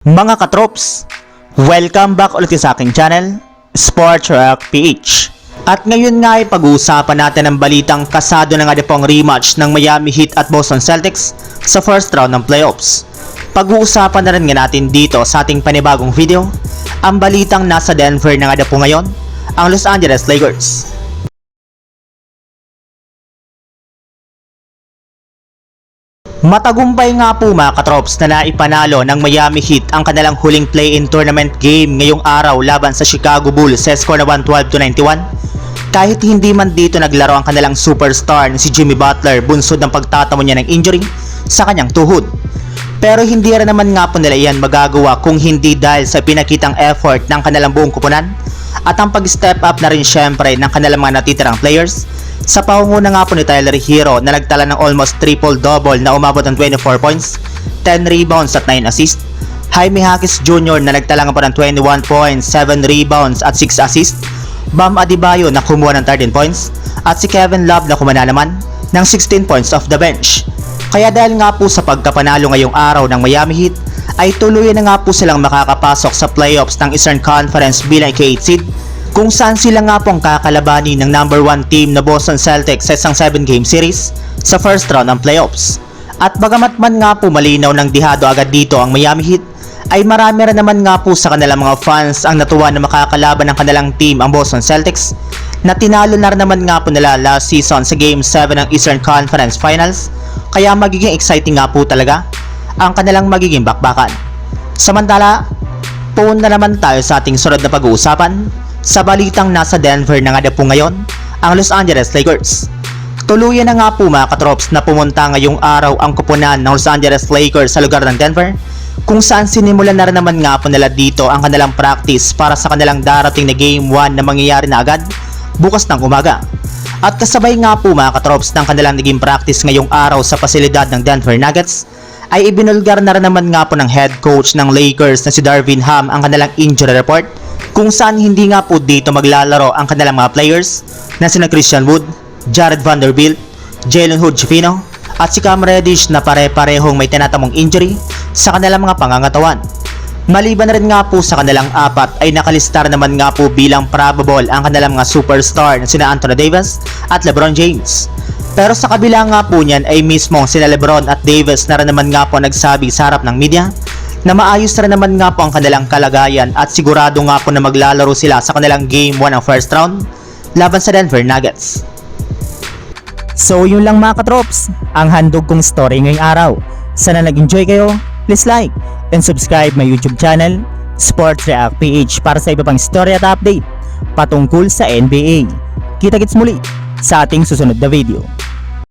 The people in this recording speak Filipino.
Mga katrops, welcome back ulit sa aking channel, Sports Rock PH. At ngayon nga ay pag-uusapan natin ang balitang kasado na nga pong rematch ng Miami Heat at Boston Celtics sa first round ng playoffs. Pag-uusapan na rin nga natin dito sa ating panibagong video, ang balitang nasa Denver na nga po ngayon, ang Los Angeles Lakers. Matagumpay nga po mga katrops na naipanalo ng Miami Heat ang kanilang huling play-in tournament game ngayong araw laban sa Chicago Bulls sa score na 112 to 91. Kahit hindi man dito naglaro ang kanilang superstar na si Jimmy Butler bunsod ng pagtatamo niya ng injury sa kanyang tuhod. Pero hindi rin naman nga po nila iyan magagawa kung hindi dahil sa pinakitang effort ng kanilang buong kupunan at ang pag-step up na rin syempre ng kanilang mga natitirang players sa pangunguna nga po ni Tyler Hero na nagtala ng almost triple-double na umabot ng 24 points, 10 rebounds at 9 assists. Jaime Hakis Jr. na nagtala nga po ng 21 points, 7 rebounds at 6 assists. Bam Adebayo na kumuha ng 13 points at si Kevin Love na kumana naman ng 16 points off the bench. Kaya dahil nga po sa pagkapanalo ngayong araw ng Miami Heat, ay tuluyan na nga po silang makakapasok sa playoffs ng Eastern Conference bilang K8 seed kung saan sila nga pong kakalabanin ng number 1 team na Boston Celtics sa isang 7 game series sa first round ng playoffs. At bagamat man nga po malinaw ng dihado agad dito ang Miami Heat, ay marami rin naman nga po sa kanilang mga fans ang natuwa na makakalaban ng kanilang team ang Boston Celtics na tinalo na rin naman nga po nila last season sa Game 7 ng Eastern Conference Finals kaya magiging exciting nga po talaga ang kanilang magiging bakbakan. Samantala, puun na naman tayo sa ating sunod na pag-uusapan sa balitang nasa Denver na nga na po ngayon ang Los Angeles Lakers. Tuluyan na nga po mga katrops na pumunta ngayong araw ang kupunan ng Los Angeles Lakers sa lugar ng Denver kung saan sinimulan na rin naman nga po nila dito ang kanilang practice para sa kanilang darating na Game 1 na mangyayari na agad bukas ng umaga. At kasabay nga po mga katrops ng kanilang naging practice ngayong araw sa pasilidad ng Denver Nuggets ay ibinulgar na rin naman nga po ng head coach ng Lakers na si Darvin Ham ang kanilang injury report kung saan hindi nga po dito maglalaro ang kanilang mga players na sina Christian Wood, Jared Vanderbilt, Jalen Hood Chifino at si Cam Reddish na pare-parehong may tinatamong injury sa kanilang mga pangangatawan. Maliban na rin nga po sa kanilang apat ay nakalistar naman nga po bilang probable ang kanilang mga superstar na sina Anthony Davis at LeBron James. Pero sa kabila nga po niyan ay mismo sina LeBron at Davis na rin naman nga po nagsabi sa harap ng media na maayos na naman nga po ang kanilang kalagayan at sigurado nga po na maglalaro sila sa kanilang game 1 ng first round laban sa Denver Nuggets. So yun lang mga katrops, ang handog kong story ngayong araw. Sana nag-enjoy kayo, please like and subscribe my YouTube channel, Sports React PH para sa iba pang story at update patungkol sa NBA. Kita-kits muli sa ating susunod na video.